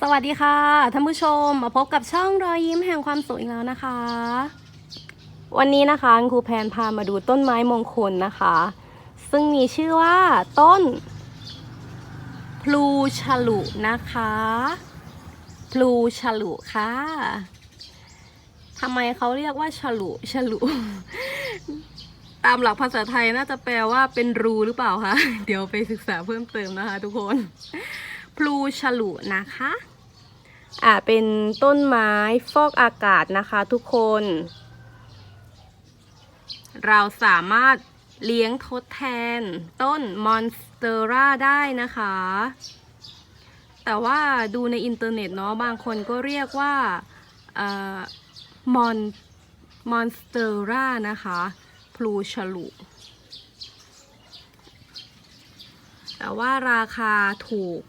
สวัสดีค่ะท่านผู้ชมมาพบกับช่องรอยยิ้มแห่งความสุขอีกแล้วนะคะ วันนี้นะคะคุณครูแพนพามาดูต้นไม้มงคลนะคะ ซึ่งมีชื่อว่าต้น พลูฉลุนะคะพลูฉลุค่ะทำไมเขาเรียกว่าฉลุฉลุตามหลักภาษาไทยน่าจะแปลว่าเป็นรูหรือเปล่าคะเดี๋ยวไปศึกษาเพิ่มเติมนะคะ ทุกคน พลูฉลุนะคะ อ่าเป็นต้นไม้ฟอกอากาศนะคะทุกคน เราสามารถเลี้ยงทดแทนต้นมอนสเตอร่าได้นะคะ แต่ว่าดูในอินเทอร์เน็ตเนาะบางคนก็เรียกว่าเอ่อมอนมอนสเตอร่านะคะพลูฉลุแต่ว่าราคาถูก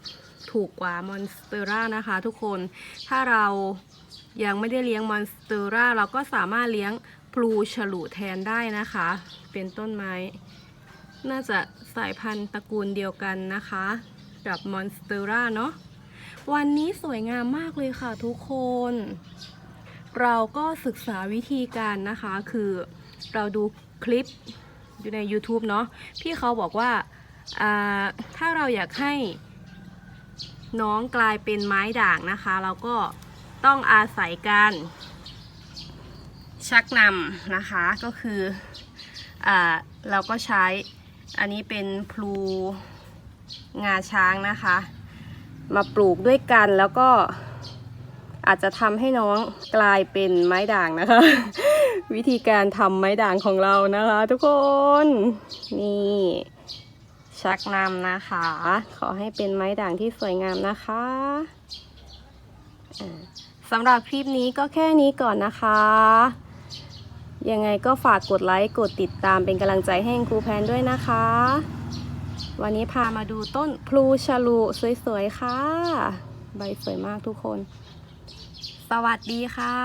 ถูกกว่ามอนสเตอร่านะคะทุกคน ถ้าเรายังไม่ได้เลี้ยงมอนสเตอร่าเราก็สามารถเลี้ยงพลูฉลุแทนได้นะคะ เป็นต้นไม้ น่าจะสายพันธุ์ตระกูลเดียวกันนะคะ กับมอนสเตอร่าเนาะ วันนี้สวยงามมากเลยค่ะทุกคน เราก็ศึกษาวิธีการนะคะ คือเราดูคลิปอยู่ใน YouTube เนาะ พี่เขาบอกว่า ถ้าเราอยากให้ น้องกลายเป็นไม้ด่างนะคะ เราก็ต้องอาศัยการชักนำนะคะก็คืออ่าเราก็ใช้อันนี้เป็นพลูงาช้างนะคะ มาปลูกด้วยกันแล้วก็อาจจะทำให้น้องกลายเป็นไม้ด่างนะคะ วิธีการทำไม้ด่างของเรานะคะ ทุกคนนี่ ชักนำนะคะ ขอให้เป็นไม้ด่างที่สวยงามนะคะสำหรับคลิปนี้ก็แค่นี้ก่อนนะคะ ยังไงก็ฝากกดไลค์กดติดตามเป็นกำลังใจให้ครูแพนด้วยนะคะ วันนี้พามาดูต้นพลูชะลุสวยๆค่ะ ใบสวยมากทุกคน สวัสดีค่ะ